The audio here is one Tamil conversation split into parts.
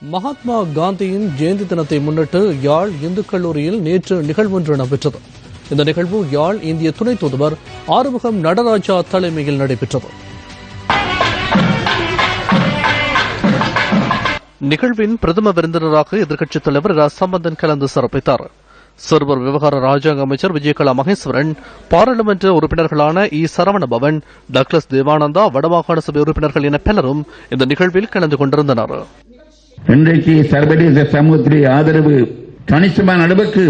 மகாத்மா காந்தியின் ஜெயந்தி தினத்தை முன்னிட்டு யாழ் இந்து கல்லூரியில் நேற்று நிகழ்வொன்று நடைபெற்றது. இந்த நிகழ்வு யாழ் இந்திய துணை தூதுவர் ஆறுமுகம் நடராஜா தலைமையில் நடைபெற்றது. நிகழ்வின் பிரதம விருந்தினராக எதிர்க்கட்சித் தலைவர் ரா சம்பந்தன் கலந்து சிறப்பித்தார். சிறுவர் விவகார ராஜாங்க அமைச்சர் விஜயகலா மகேஸ்வரன் பாராளுமன்ற உறுப்பினர்களான இ. சரவணபவன் டக்ளஸ் தேவானந்தா வடமாகாண சபை உறுப்பினர்கள் என பலரும் இந்த நிகழ்வில் கலந்து கொண்டிருந்தனர். இன்றைக்கு சர்வதேச சமூகத்திலே ஆதரவு கணிசமான அளவுக்கு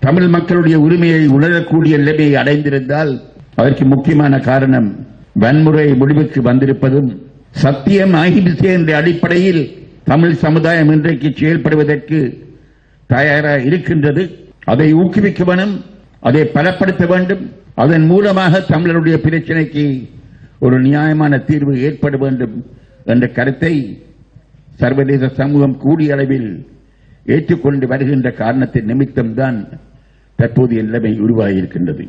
தமிழ் மக்களுடைய உரிமையை உணரக்கூடிய நிலைமையை அடைந்திருந்தால் அதற்கு முக்கியமான காரணம் வன்முறை முடிவுக்கு வந்திருப்பதும் சத்தியம் அகிம்சை என்ற அடிப்படையில் தமிழ் சமுதாயம் இன்றைக்கு செயல்படுவதற்கு தயாராக இருக்கின்றது. அதை ஊக்குவிக்க வேண்டும் அதை பலப்படுத்த வேண்டும். அதன் மூலமாக தமிழருடைய பிரச்சனைக்கு ஒரு நியாயமான தீர்வு ஏற்பட வேண்டும் என்ற கருத்தை சர்வதேச சமூகம் கூடிய அளவில் ஏற்றுக்கொண்டு வருகின்ற காரணத்தின் நிமித்தம்தான் தற்போது எல்லாமே உருவாகியிருக்கின்றது.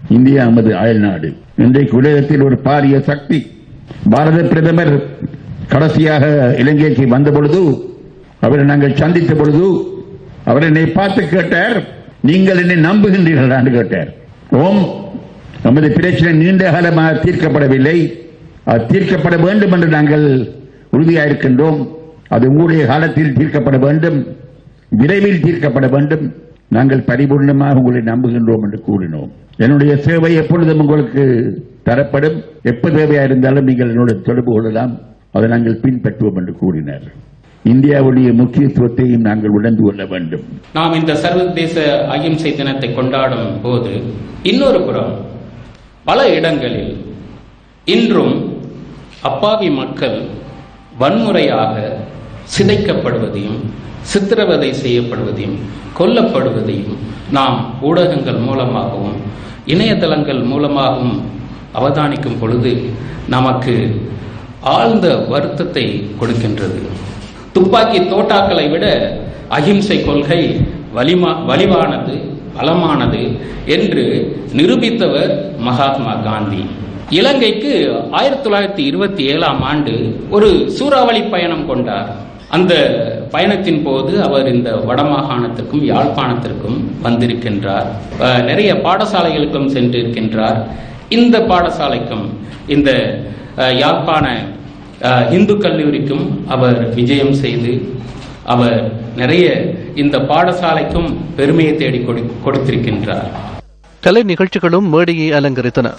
இந்தியா நமது அயல்நாடு இன்றைக்கு உலகத்தில் ஒரு பாரிய சக்தி பாரத பிரதமர் கடைசியாக இலங்கைக்கு வந்த பொழுது அவரை நாங்கள் சந்தித்த பொழுது அவர் என்னை பார்த்து கேட்டார் நீங்கள் என்னை நம்புகின்றீர்களா என்று கேட்டார். ஓம் நமது பிரச்சனை நீண்ட காலமாக தீர்க்கப்படவில்லை. அது தீர்க்கப்பட வேண்டும் என்று நாங்கள் உறுதியாயிருக்கின்றோம். அது உங்களுடைய காலத்தில் தீர்க்கப்பட வேண்டும். விரைவில் தீர்க்கப்பட வேண்டும். நாங்கள் பரிபூர்ணமாக உங்களை நம்புகின்றோம் என்று கூறினோம். என்னுடைய சேவை எப்பொழுதும் உங்களுக்கு தரப்படும். எப்ப தேவையா இருந்தாலும் நீங்கள் என்னோட தொடர்பு கொள்ளலாம். அதை நாங்கள் பின்பற்றுவோம் என்று கூறினார். இந்தியாவுடைய முக்கியத்துவத்தையும் நாங்கள் உணர்ந்து கொள்ள வேண்டும். நாம் இந்த சர்வதேச அகிம்சை தினத்தை கொண்டாடும் போது இன்னொரு புறம் பல இடங்களில் இன்றும் அப்பாவி மக்கள் வன்முறையாக சிதைக்கப்படுவதையும் சித்திரவதை செய்யப்படுவதையும் கொல்லப்படுவதையும் நாம் ஊடகங்கள் மூலமாகவும் இணையதளங்கள் மூலமாகவும் அவதானிக்கும் பொழுது நமக்கு ஆழ்ந்த வருத்தத்தை கொடுக்கின்றது. துப்பாக்கி தோட்டாக்களை விட அகிம்சை கொள்கை வலிமா வலிவானது பலமானது என்று நிரூபித்தவர் மகாத்மா காந்தி. இலங்கைக்கு ஆயிரத்தி தொள்ளாயிரத்தி இருபத்தி ஏழாம் ஆண்டு ஒரு சூறாவளி பயணம் கொண்டார். அந்த பயணத்தின் போது அவர் இந்த வடமாகாணத்திற்கும் யாழ்ப்பாணத்திற்கும் வந்திருக்கின்றார். அஹ், நிறைய பாடசாலைகளுக்கும் சென்றிருக்கின்றார். இந்த பாடசாலைக்கும் இந்த அஹ், யாழ்ப்பாண அஹ், இந்து கல்லூரிக்கும் அவர் விஜயம் செய்து அவர் நிறைய இந்த பாடசாலைக்கும் பெருமையை தேடி கொடு- கொடுத்திருக்கின்றார். கலை நிகழ்ச்சிகளும் மேடையை அலங்கரித்தன.